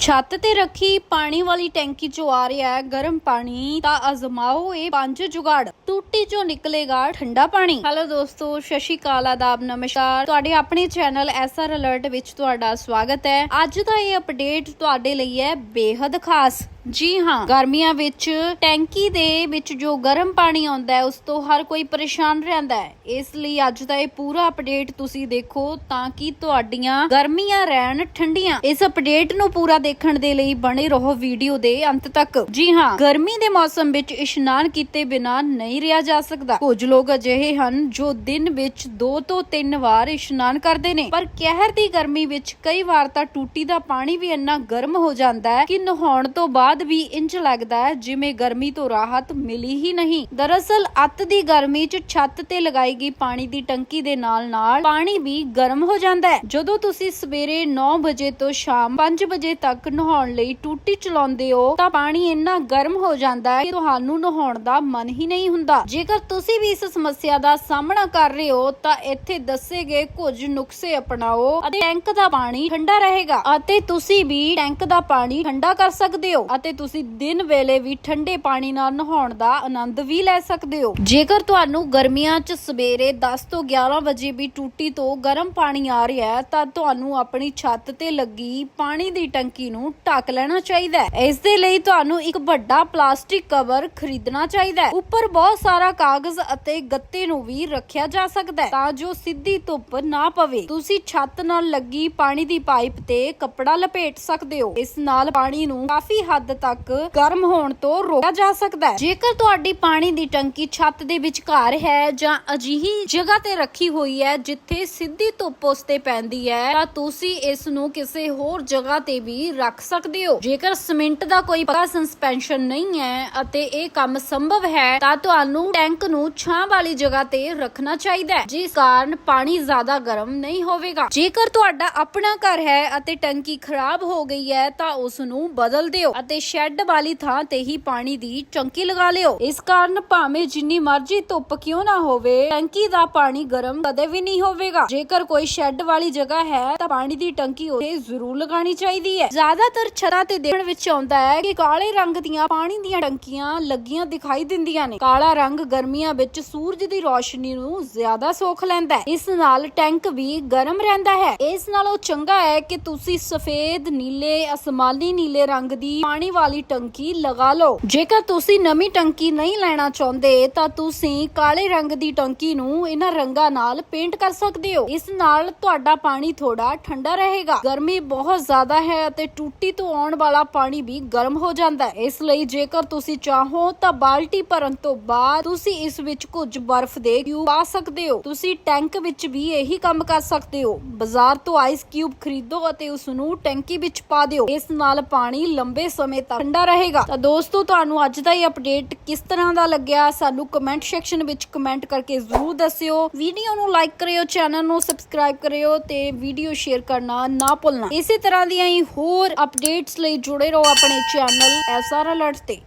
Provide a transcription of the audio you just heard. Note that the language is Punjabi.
ਛੱਤ ਤੇ ਰੱਖੀ ਪਾਣੀ ਵਾਲੀ ਟੈਂਕੀ ਚੋਂ ਆ ਰਿਹਾ ਹੈ ਗਰਮ ਪਾਣੀ, ਤਾਂ ਅਜ਼ਮਾਓ ਇਹ ਪੰਜ ਜੁਗਾੜ। ਟੂਟੀ ਚੋਂ ਨਿਕਲੇਗਾ ਠੰਡਾ ਪਾਣੀ। ਹੈਲੋ ਦੋਸਤੋ ਸ਼ਸ਼ੀ ਕਾਲ ਆਦਾਬ, ਨਮਸਕਾਰ। ਤੁਹਾਡੇ ਆਪਣੇ ਚੈਨਲ ਐਸਆਰ ਅਲਰਟ ਵਿੱਚ ਤੁਹਾਡਾ ਸਵਾਗਤ ਹੈ। ਅੱਜ ਦਾ ਇਹ ਅਪਡੇਟ ਤੁਹਾਡੇ ਲਈ ਹੈ ਬੇहद ਖਾਸ। ਜੀ ਹਾਂ। ਗਰਮੀਆਂ ਵਿੱਚ ਟੈਂਕੀ ਦੇ ਵਿੱਚ ਜੋ ਗਰਮ ਪਾਣੀ ਆਉਂਦਾ ਹੈ, ਉਸ ਤੋਂ ਹਰ ਕੋਈ ਪਰੇਸ਼ਾਨ ਰਹਿੰਦਾ ਹੈ। ਇਸ ਲਈ ਅੱਜ ਦਾ ਇਹ ਪੂਰਾ ਅਪਡੇਟ ਤੁਸੀਂ ਦੇਖੋ ਤਾਂ ਕਿ ਤੁਹਾਡੀਆਂ ਗਰਮੀਆਂ ਰਹਿਣ ਠੰਡੀਆਂ। ਇਸ ਅਪਡੇਟ ਨੂੰ ਪੂਰਾ ਦੇਖਣ ਦੇ ਲਈ ਬਣੇ ਰਹੋ ਵੀਡੀਓ ਦੇ ਅੰਤ ਤੱਕ। ਜੀ ਹਾਂ, ਗਰਮੀ ਦੇ ਮੌਸਮ ਵਿੱਚ ਇਸ਼ਨਾਨ ਕੀਤੇ ਬਿਨਾ ਨਹੀਂ ਰਿਹਾ ਜਾ ਸਕਦਾ। ਕੁਝ ਲੋਕ ਅਜਿਹੇ ਹਨ ਜੋ ਦਿਨ ਵਿੱਚ 2 ਤੋਂ 3 ਵਾਰ ਇਸ਼ਨਾਨ ਕਰਦੇ ਨੇ। ਪਰ ਕਹਿਰ ਦੀ ਗਰਮੀ ਵਿੱਚ ਕਈ ਵਾਰ ਤਾਂ ਟੂਟੀ ਦਾ ਪਾਣੀ ਵੀ ਇੰਨਾ ਗਰਮ ਹੋ ਜਾਂਦਾ ਹੈ ਕਿ ਨਹਾਉਣ ਤੋਂ ਬਾਅਦ ਵੀ ਇੰਜ ਲੱਗਦਾ ਹੈ ਜਿਵੇਂ ਗਰਮੀ ਤੋਂ ਰਾਹਤ ਮਿਲੀ ਹੀ ਨਹੀਂ। ਦਰਅਸਲ, ਅੱਤ ਦੀ ਗਰਮੀ 'ਚ ਛੱਤ ਤੇ ਲਗਾਈ ਗਈ ਪਾਣੀ ਦੀ ਟੰਕੀ ਦੇ ਨਾਲ-ਨਾਲ ਪਾਣੀ ਵੀ ਗਰਮ ਹੋ ਜਾਂਦਾ ਹੈ। ਜਦੋਂ ਤੁਸੀਂ ਸਵੇਰੇ 9 ਵਜੇ ਤੋਂ ਸ਼ਾਮ 5 ਵਜੇ ਤੱਕ ਨਹਾਉਣ ਲਈ ਟੂਟੀ ਚਲਾਉਂਦੇ ਹੋ, ਤਾਂ ਪਾਣੀ ਇੰਨਾ ਗਰਮ ਹੋ ਜਾਂਦਾ ਹੈ ਕਿ ਤੁਹਾਨੂੰ ਨਹਾਉਣ ਦਾ ਮਨ ਹੀ ਨਹੀਂ ਹੁੰਦਾ। ਜੇਕਰ ਤੁਸੀਂ ਵੀ ਇਸ ਸਮੱਸਿਆ ਦਾ ਸਾਹਮਣਾ ਕਰ ਰਹੇ ਹੋ, ਤਾਂ ਇੱਥੇ ਦੱਸੇ ਗਏ ਕੁਝ ਨੁਕਸੇ ਅਪਣਾਓ ਅਤੇ ਟੈਂਕ ਦਾ ਪਾਣੀ ਠੰਡਾ ਰਹੇਗਾ ਅਤੇ ਤੁਸੀਂ ਵੀ ਟੈਂਕ ਦਾ ਪਾਣੀ ਠੰਡਾ ਕਰ ਸਕਦੇ ਹੋ ਅਤੇ ਤੁਸੀਂ ਦਿਨ ਵੇਲੇ ਵੀ ਠੰਡੇ ਪਾਣੀ ਨਾਲ ਨਹਾਉਣ ਦਾ ਆਨੰਦ ਵੀ ਲੈ ਸਕਦੇ ਹੋ। ਜੇਕਰ ਤੁਹਾਨੂੰ ਗਰਮੀਆਂ 'ਚ ਸਵੇਰੇ 10 ਤੋਂ 11 ਵਜੇ ਵੀ ਟੂਟੀ ਤੋਂ ਗਰਮ ਪਾਣੀ ਆ ਰਿਹਾ ਹੈ, ਤਾਂ ਤੁਹਾਨੂੰ ਆਪਣੀ ਛੱਤ ਤੇ ਲੱਗੀ ਪਾਣੀ ਦੀ ਟੰਕੀ ਨੂੰ ਢੱਕ ਲੈਣਾ ਚਾਹੀਦਾ ਹੈ। ਇਸ ਦੇ ਲਈ ਤੁਹਾਨੂੰ ਇੱਕ ਵੱਡਾ ਪਲਾਸਟਿਕ ਕਵਰ ਖਰੀਦਣਾ ਚਾਹੀਦਾ ਹੈ। ਉੱਪਰ ਬਹੁਤ ਸਾਰਾ ਕਾਗਜ਼ ਅਤੇ ਗੱਤੇ ਨੂੰ ਵੀ ਰੱਖਿਆ ਜਾ ਸਕਦਾ ਹੈ, ਤਾਂ ਜੋ ਸਿੱਧੀ ਧੁੱਪ ਨਾ ਪਵੇ। ਤੁਸੀਂ ਛੱਤ ਨਾਲ ਲੱਗੀ ਪਾਣੀ ਦੀ ਪਾਈਪ ਤੇ ਕੱਪੜਾ ਲਪੇਟ ਸਕਦੇ ਹੋ। ਇਸ ਨਾਲ ਪਾਣੀ ਨੂੰ ਕਾਫੀ ਹੱਦ ਤੱਕ ਗਰਮ ਹੋਣ ਤੋਂ ਰੋਕਿਆ ਜਾ ਸਕਦਾ ਹੈ। ਜੇਕਰ ਤੁਹਾਡੀ ਪਾਣੀ ਦੀ ਟੰਕੀ ਛੱਤ ਦੇ ਵਿਚਕਾਰ ਹੈ ਜਾਂ ਅਜਿਹੀ ਜਗ੍ਹਾ ਤੇ ਰੱਖੀ ਹੋਈ ਹੈ ਜਿੱਥੇ ਸਿੱਧੀ ਧੁੱਪ ਉਸ ਤੇ ਪੈਂਦੀ ਹੈ, ਤਾਂ ਤੁਸੀਂ ਇਸ ਨੂੰ ਕਿਸੇ ਹੋਰ ਜਗ੍ਹਾ ਤੇ ਵੀ ਰੱਖ ਸਕਦੇ ਹੋ। ਜੇਕਰ ਸਿਮੈਂਟ ਦਾ ਕੋਈ ਪੱਕਾ ਸਸਪੈਂਸ਼ਨ ਨਹੀਂ ਹੈ ਅਤੇ ਇਹ ਕੰਮ ਸੰਭਵ ਹੈ, ਤਾਂ ਤੁਹਾਨੂੰ ਟੈਂਕ ਨੂੰ ਛਾਂ ਵਾਲੀ ਜਗ੍ਹਾ ਤੇ ਰੱਖਣਾ ਚਾਹੀਦਾ ਹੈ, ਜਿਸ ਕਾਰਨ ਪਾਣੀ ਜ਼ਿਆਦਾ ਗਰਮ ਨਹੀਂ ਹੋਵੇਗਾ। ਜੇਕਰ ਤੁਹਾਡਾ ਆਪਣਾ ਘਰ ਹੈ ਅਤੇ ਟੈਂਕੀ ਖਰਾਬ ਹੋ ਗਈ ਹੈ, ਤਾਂ ਉਸ ਨੂੰ ਬਦਲ ਦਿਓ ਅਤੇ ਸ਼ੈੱਡ ਵਾਲੀ ਥਾਂ ਤੇ ਹੀ ਪਾਣੀ ਦੀ ਟੰਕੀ ਲਗਾ ਲਿਓ। ਇਸ ਕਾਰਨ ਭਾਵੇਂ ਜਿੰਨੀ ਮਰਜ਼ੀ ਧੁੱਪ ਕਿਉਂ ਨਾ ਹੋਵੇ, ਟੰਕੀ ਦਾ ਪਾਣੀ ਗਰਮ ਕਦੇ ਵੀ ਨਹੀਂ ਹੋਵੇਗਾ। ਜੇਕਰ ਕੋਈ ਸ਼ੈੱਡ ਵਾਲੀ ਜਗ੍ਹਾ ਹੈ, ਤਾਂ ਪਾਣੀ ਦੀ ਟੰਕੀ ਉੱਥੇ ਜ਼ਰੂਰ ਲਗਾਣੀ ਚਾਹੀਦੀ ਹੈ। ਜ਼ਿਆਦਾਤਰ ਛਰਾਂ ਤੇ ਦੇਖਣ ਵਿੱਚ ਆਉਂਦਾ ਹੈ ਕਿ ਕਾਲੇ ਰੰਗ ਦੀਆਂ ਪਾਣੀ ਦੀਆਂ ਟੰਕੀਆਂ ਲੱਗੀਆਂ ਦਿਖਾਈ ਦਿੰਦੀਆਂ ਨੇ। ਕਾਲਾ ਰੰਗ ਗਰਮੀਆਂ ਵਿੱਚ ਸੂਰਜ ਦੀ ਰੋਸ਼ਨੀ ਨੂੰ ਜ਼ਿਆਦਾ ਸੋਖ ਲੈਂਦਾ ਹੈ। ਇਸ ਨਾਲ ਟੈਂਕ ਵੀ ਗਰਮ ਰਹਿੰਦਾ ਹੈ। ਇਸ ਨਾਲੋਂ ਚੰਗਾ ਹੈ ਕਿ ਤੁਸੀਂ ਸਫੇਦ, ਨੀਲੇ, ਅਸਮਾਨੀ, ਨੀਲੇ ਰੰਗ ਦੀ ਪਾਣੀ ਵਾਲੀ ਟੰਕੀ ਲਗਾ ਲਓ। ਜੇਕਰ ਤੁਸੀਂ ਨਵੀਂ ਟੰਕੀ ਨਹੀਂ ਲੈਣਾ ਚਾਹੁੰਦੇ, ਤਾਂ ਤੁਸੀਂ ਕਾਲੇ ਰੰਗ ਦੀ ਟੰਕੀ ਨੂੰ ਇਹਨਾਂ ਰੰਗਾਂ ਨਾਲ ਪੇਂਟ ਕਰ ਸਕਦੇ ਹੋ। ਇਸ ਨਾਲ ਤੁਹਾਡਾ ਪਾਣੀ ਥੋੜਾ ਠੰਡਾ ਰਹੇਗਾ। ਗਰਮੀ ਬਹੁਤ ਜ਼ਿਆਦਾ ਹੈ ਅਤੇ ਟੂਟੀ ਤੋਂ ਆਉਣ ਵਾਲਾ ਪਾਣੀ ਵੀ ਗਰਮ ਹੋ ਜਾਂਦਾ ਹੈ। ਇਸ ਲਈ ਜੇਕਰ ਤੁਸੀਂ ਚਾਹੋ, ਤਾਂ ਬਾਲਟੀ ਭਰਨ ਤੋਂ ਬਾਅਦ ਤੁਸੀਂ ਇਸ ਵਿੱਚ ਕੁਝ ਬਰਫ਼ ਦੇ ਕਿਊਬ ਪਾ ਸਕਦੇ ਹੋ। ਤੁਸੀਂ ਟੈਂਕ ਵਿੱਚ ਵੀ ਇਹੀ ਕੰਮ ਕਰ ਸਕਦੇ ਹੋ। ਬਾਜ਼ਾਰ ਤੋਂ ਆਈਸ ਕਿਊਬ ਖਰੀਦੋ ਅਤੇ ਉਸ ਨੂੰ ਟੈਂਕੀ ਵਿੱਚ ਪਾ ਦਿਓ। ਇਸ ਨਾਲ ਪਾਣੀ ਲੰਬੇ ਸਮੇਂ ਤੱਕ ਠੰਡਾ ਰਹੇਗਾ। ਤਾਂ ਦੋਸਤੋ, ਤੁਹਾਨੂੰ ਅੱਜ ਦਾ ਇਹ ਅਪਡੇਟ ਕਿਸ ਤਰ੍ਹਾਂ ਦਾ ਲੱਗਿਆ, ਸਾਨੂੰ ਕਮੈਂਟ ਸੈਕਸ਼ਨ ਵਿੱਚ ਕਮੈਂਟ ਕਰਕੇ ਜ਼ਰੂਰ ਦੱਸਿਓ। ਵੀਡੀਓ ਨੂੰ ਲਾਈਕ ਕਰਿਓ ਚੈਨਲ ਨੂੰ ਸਬਸਕ੍ਰਾਈਬ ਕਰਿਓ ਤੇ ਵੀਡੀਓ ਸ਼ੇਅਰ ਕਰਨਾ ਨਾ ਭੁੱਲਣਾ। ਇਸੇ ਤਰ੍ਹਾਂ ਦੀਆਂ ਹੀ ਹੋਰ ਅਪਡੇਟਸ ਲਈ ਜੁੜੇ ਰਹੋ ਆਪਣੇ ਚੈਨਲ ਐਸਆਰ ਅਲਰਟ ਤੇ।